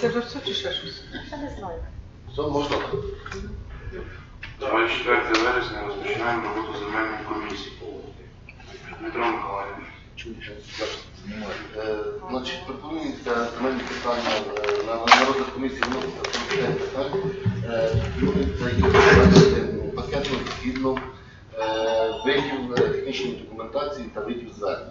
це вже все чи ще щось? Я не знаю. Все можна? 24 вересня розпочинаємо роботу земельної комісії. Дмитро Миколаївич. Е, Значить, пропонується земельні питання е, на на розгляд комісії виноситься 45 питань. Е, Пропонується їх розглянути пакетно згідно е, видів е, технічної документації та видів звернень.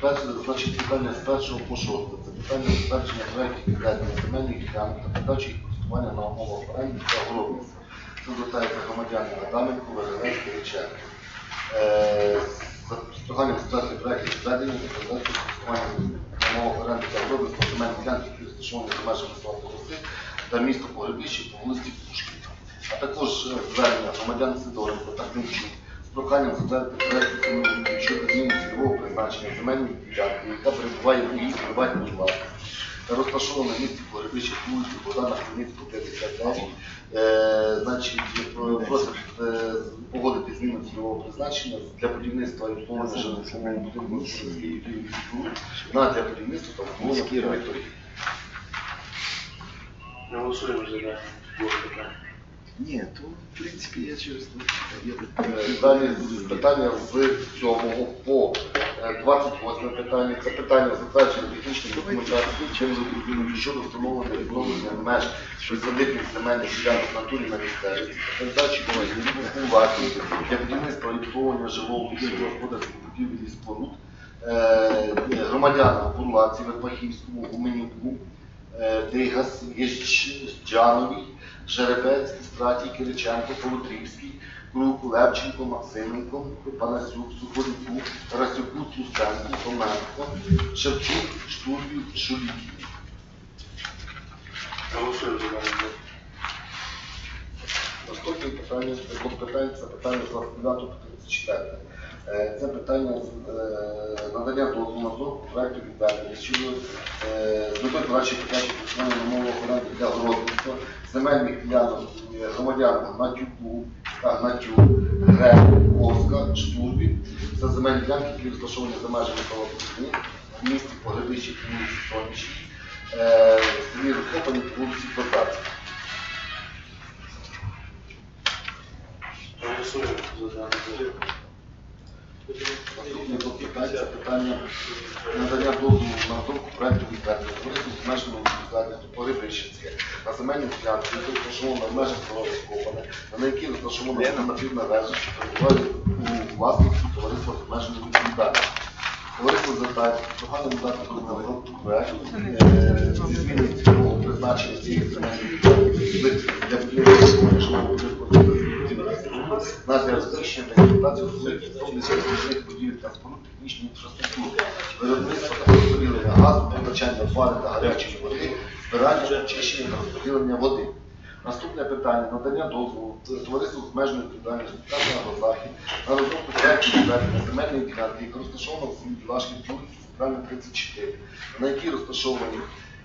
Перше, значить, питання з першого по шосте. Це питання затвердження проєктів відведення земельних ділянок та передачі їх користування на умовах оренди та городництва. Це звертається громадяни Адаменко, Веревецький, Реченко. Е, з проханням затвердити проєкт відведення та передачі користування на умовах оренди та городництва земельних ділянок, які розташовані за межами села Голоси та місто Погребище по вулиці Пушкіна. А також е, звернення громадян Сидоренко та Климчук проханням затвердити проєкт землеустрою щодо зміни цільового призначення земельної ділянки, яка перебуває у її приватній власності та розташована в місті по вулиці Богдана Хмельницького, 59. Е, Значить, просить е, погодити зміну цільового призначення для будівництва і обслуговування житлового будинку на для будівництва та обслуговування території. Голосуємо за питань. Ні, то в принципі я через то Е, Далі питання з 7 по е, 28 питання. Це питання затвердження технічної документації чинного щодо встановлення відновлення меж присадибних земельних ділянок в натурі на місцевості, передачі у власність для будівництва обслуговування жилого і господарських будівель і споруд е, громадянам Бурлаці, Вербахівському, Гуменюку, е, Дигас, Єжджановій, Жеребець, Стратій, Кириченко, Полутрівський, Крук, Левченко, Максименко, Панасюк, Сухорюку, Тарасюку, Трусенку, Томенко, Шевчук, Штурбів, Шуліків. Голосуємо за дані. Наступне питання, питань, це питання з 29 по 34. Е, Це питання е, надання дозволу на проекту відведення щодо е, з метою подачі питання на мову охорони для городництва, земельних ділянок громадян Гнатюку, Гнатюк, Грек, Оска, Штурбі. Це земельні ділянки, які розташовані за межами Павловської в місті Погребищі, в місті Сонячі, в селі Розкопані по вулиці Козацькій. Голосуємо за блок. Наступне це питання надання дозволу на розробку проекту відведення товариству з обмеженою відповідальністю по Рибищенське на земельну ділянку, яка розташована в межах села Розкопане, на якій розташована нормативна вежа, що перебуває у власності товариства з обмеженою відповідальністю. Товариство звертається з проханням дати на розробку проекту е, зі зміни цільового призначення цієї земельної ділянки для будівництва жилого будинку на для розміщення та експлуатацію різних будівель та споруд технічної інфраструктури, виробництва та розподілення газу, постачання пари та гарячої води, збирання, очищення та розподілення води. Наступне питання надання дозволу товариству з межною відповідальністю «Центрального захід на розробку проєкту відведення земельної ділянки, яка розташована в селі Білашків, вулиці Центральна 34, на якій розташовані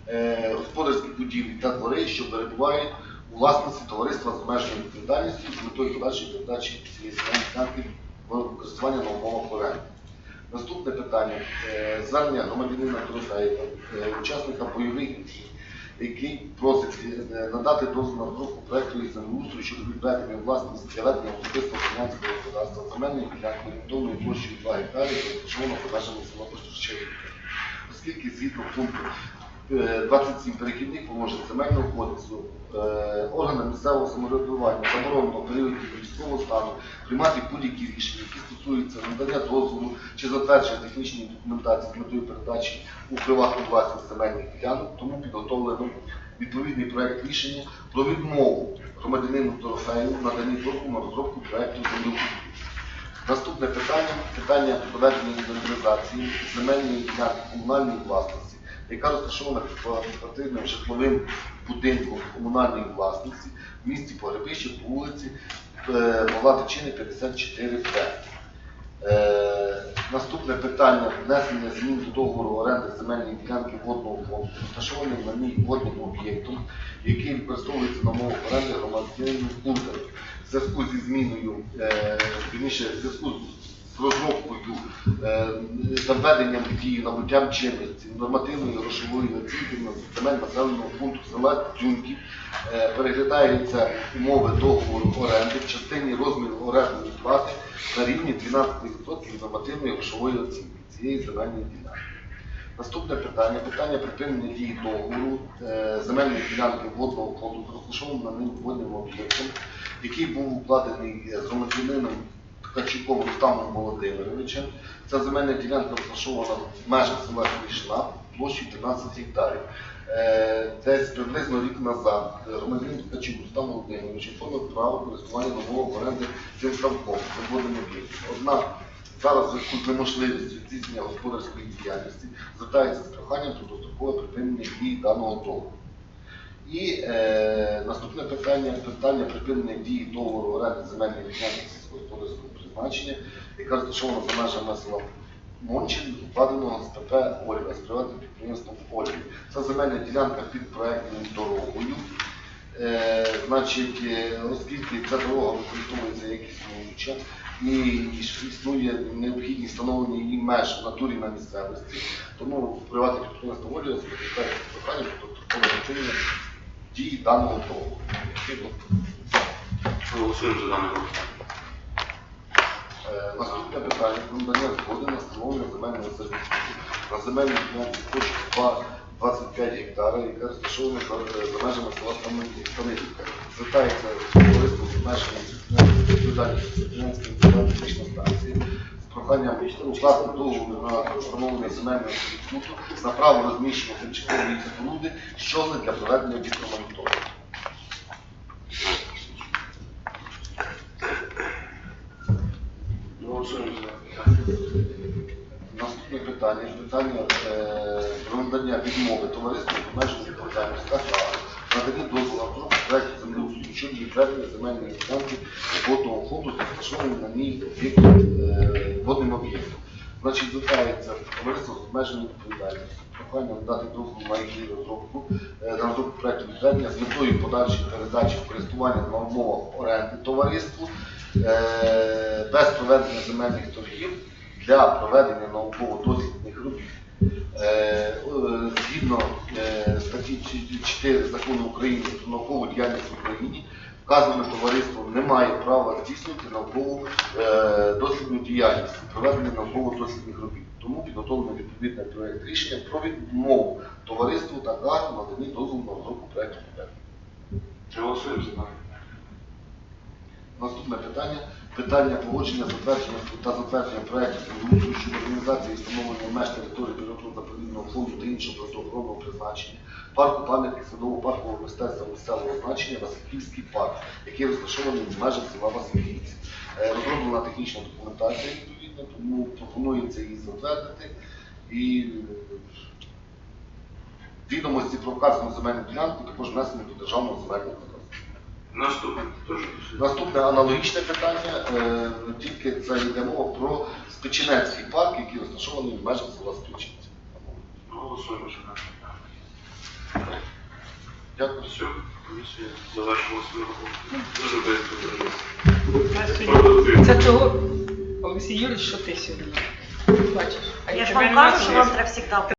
е, господарські будівлі та двори, що перебувають у власності товариства з обмеженою відповідальністю з метою подальшої передачі цієї в користування на умовах оренди. Наступне питання. Е, Звернення громадянина Трофеєва, е, учасника бойових дій, який просить е, надати дозвіл на розробку проекту із землеустрою щодо відведення власності для ведення особистого фінансового господарства земельної ділянки орієнтовною площею 2 гектари, розташовано в межами села Поштрощевівка. Оскільки згідно пункту 27 перехідних положень земельного кодексу е, органам місцевого самоврядування заборонено в період військового стану приймати будь-які рішення, які стосуються надання дозволу чи затвердження технічної документації з метою передачі у приватну власність земельних ділянок, тому підготовлено відповідний проект рішення про відмову громадянину Дорофею в наданні дозволу на розробку проекту землеустрою. Наступне питання питання про проведення інвентаризації земельної ділянки комунальної власності, яка розташована під квартирним житловим будинком комунальної власності в місті Погребище по вулиці е, Павла Тичини 54Б. Е, наступне питання внесення змін до договору оренди земельної ділянки водного фонду, розташованим на ній водним об'єктом, який використовується на мову оренди громадянину Куртер. В зв'язку зі зміною, е, зв'язку розробкою е, та в дію набуттям чинності нормативної грошової оцінки земель населеного пункту села Тюнків е, переглядаються умови договору оренди в частині розміру орендної плати на рівні 12% нормативної грошової оцінки цієї земельної ділянки. Наступне питання. Питання припинення дії договору е, земельної ділянки водного фонду з розташованим на ним водним об'єктом, який був укладений е, з громадянином Ткачуком Рустамом Володимировичем. Ця земельна ділянка розташована в межах села Клішна площею 13 гектарів. Е, Десь приблизно рік назад громадянин Ткачук Рустам Володимирович оформив право користування нового оренди цим ставком, цим водним об'єктом. Однак Зараз зв'язку з неможливістю здійснення господарської діяльності звертається з проханням про дострокове припинення дії даного договору. І е, наступне питання питання припинення дії договору оренди земельної ділянки сільськогосподарського призначення, яка розташована за межами села Мончин, укладеного з ПП Ольга з приватним підприємством Ольги. Це земельна ділянка під проектною дорогою. Е, значить, е, оскільки ця дорога використовується як існуюча і існує необхідність встановлення її меж в натурі на місцевості, тому приватне підприємство волі звертається з проханням про дострокове вивчення дії даного договору. Голосуємо за дане питання. Наступне питання про надання згоди на встановлення земельного сервітуту на земельній ділянці площі 25 гектара, яка розташована за, межами села Станилівка. Звертається товариство з обмеженою відповідальністю технічної станції з проханням укласти договору на встановлення земельного сервітуту на право розміщення тимчасової споруди, щози для проведення вітромоніторингу. Голосуємо за дане питання. Наступне питання. Питання е, про надання відмови товариству з обмеженою відповідальністю та. Надання дозволу на розробку проекту землеустрою щодо відведення земельної ділянки водного фонду з розташованим на ній об'єктом, е, водним об'єктом. Значить, звертається товариство з обмеженою відповідальністю. Прохання надати дозвіл на її розробку, е, на розробку проекту відведення з метою подальшої передачі користування на умовах оренди товариству е, без проведення земельних торгів для проведення науково-дослідних робіт. Е, е, Згідно е, статті 4 закону України про наукову діяльність в Україні, вказане товариство не має права здійснювати наукову дослідну діяльність, проведення науково-дослідних робіт. Тому підготовлено відповідний проєкт рішення про відмову товариству та КАР надані дозволу на розробку проєкту. Голосуємо. Наступне питання. Питання погодження затвердження та затвердження проєктів землеустрою щодо організації і встановлення меж території природно-заповідного фонду та іншого природоохоронного призначення, парку пам'ятник садово-паркового мистецтва місцевого значення Васильківський парк, який розташований в межах села Васильківці. Е, Розроблена технічна документація відповідно, тому пропонується її затвердити і е, відомості про вказану земельну ділянку також внесені до державного земельного. Наступне теж. Наступне аналогічне питання, е, тільки це йде мова про Спеченецький парк, який розташований в межах села Спеченці. Голосуємо за дане. Дякую. Все, комісія завершила свою роботу. Дуже. А. Це того, Олексій Юрійович, що ти сьогодні бачиш. А Я ж тебе вам нема кажу, що вам треба завжди